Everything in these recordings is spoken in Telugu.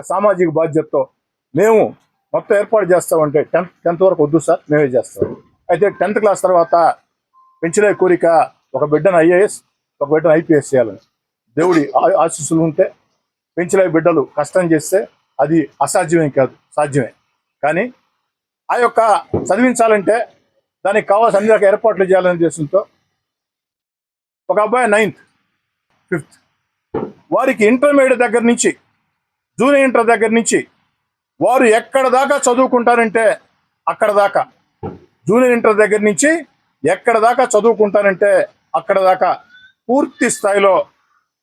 ఒక సామాజిక బాధ్యతతో మేము మొత్తం ఏర్పాటు చేస్తామంటే టెన్త్ టెన్త్ వరకు వద్దు సార్ మేమే చేస్తాం. అయితే టెన్త్ క్లాస్ తర్వాత పెంచలే కోరిక ఒక బిడ్డను ఐఏఎస్ ఒక బిడ్డను ఐపీఎస్ చేయాలని. దేవుడి ఆశీస్సులు ఉంటే పెంచలే బిడ్డలు కష్టం చేస్తే అది అసాధ్యమే కాదు సాధ్యమే. కానీ ఆ యొక్క చదివించాలంటే దానికి కావాల్సిన అన్ని రకాల ఏర్పాట్లు చేయాలనే ఉద్దేశంతో ఒక అబ్బాయి నైన్త్ ఫిఫ్త్ వారికి ఇంటర్మీడియట్ దగ్గర నుంచి జూనియర్ ఇంటర్ దగ్గర నుంచి వారు ఎక్కడ దాకా చదువుకుంటారంటే అక్కడ దాకా. జూనియర్ ఇంటర్ దగ్గర నుంచి ఎక్కడ దాకా చదువుకుంటారంటే అక్కడ దాకా. పూర్తి స్థాయిలో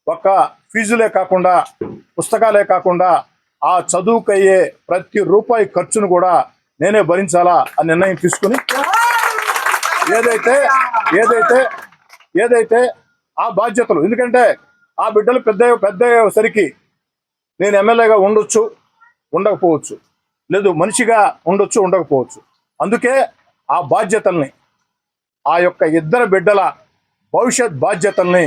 ఒక ఫీజులే కాకుండా పుస్తకాలే కాకుండా ఆ చదువుకయ్యే ప్రతి రూపాయి ఖర్చును కూడా నేనే భరించాలా అని నిర్ణయం తీసుకుని ఏదైతే ఏదైతే ఏదైతే ఆ బాధ్యతలు. ఎందుకంటే ఆ బిడ్డలు పెద్ద పెద్ద అయ్యేసరికి నేను ఎమ్మెల్యేగా ఉండొచ్చు ఉండకపోవచ్చు. లేదు మనిషిగా ఉండొచ్చు ఉండకపోవచ్చు. అందుకే ఆ బాధ్యతల్ని ఆ యొక్క ఇద్దరు బిడ్డల భవిష్యత్ బాధ్యతల్ని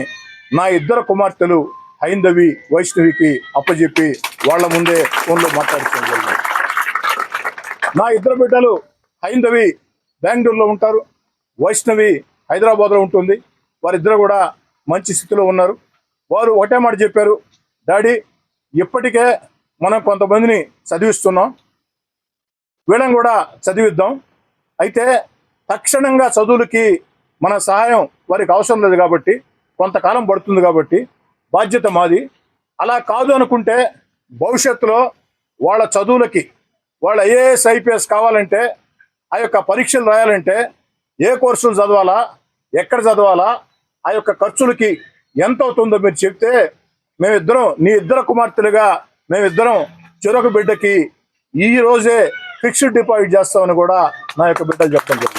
నా ఇద్దరు కుమార్తెలు హైందవి వైష్ణవికి అప్పజెప్పి వాళ్ళ ముందే ఫోన్లో మాట్లాడుకోవడం జరిగింది. నా ఇద్దరు బిడ్డలు హైందవి బెంగళూరులో ఉంటారు వైష్ణవి హైదరాబాద్లో ఉంటుంది. వారిద్దరు కూడా మంచి స్థితిలో ఉన్నారు. వారు ఒకటే మాట చెప్పారు డాడీ ఇప్పటికే మనం కొంతమందిని చదివిస్తున్నాం. వీళ్ళని కూడా చదివిద్దాం. అయితే తక్షణంగా చదువులకి మన సహాయం వారికి అవసరం లేదు కాబట్టి కొంతకాలం పడుతుంది కాబట్టి బాధ్యత మాది. అలా కాదు అనుకుంటే భవిష్యత్తులో వాళ్ళ చదువులకి వాళ్ళ ఐఏఎస్ ఐపీఎస్ కావాలంటే ఆ యొక్క పరీక్షలు రాయాలంటే ఏ కోర్సులు చదవాలా ఎక్కడ చదవాలా ఆ యొక్క ఖర్చులకి ఎంత అవుతుందో మీరు చెప్తే మేమిద్దరం నీ ఇద్దరు కుమార్తెలుగా మేమిద్దరం చెరొక బిడ్డకి ఈ రోజే ఫిక్స్డ్ డిపాజిట్ చేస్తామని కూడా నా యొక్క బిడ్డలు చెప్పడం జరిగింది.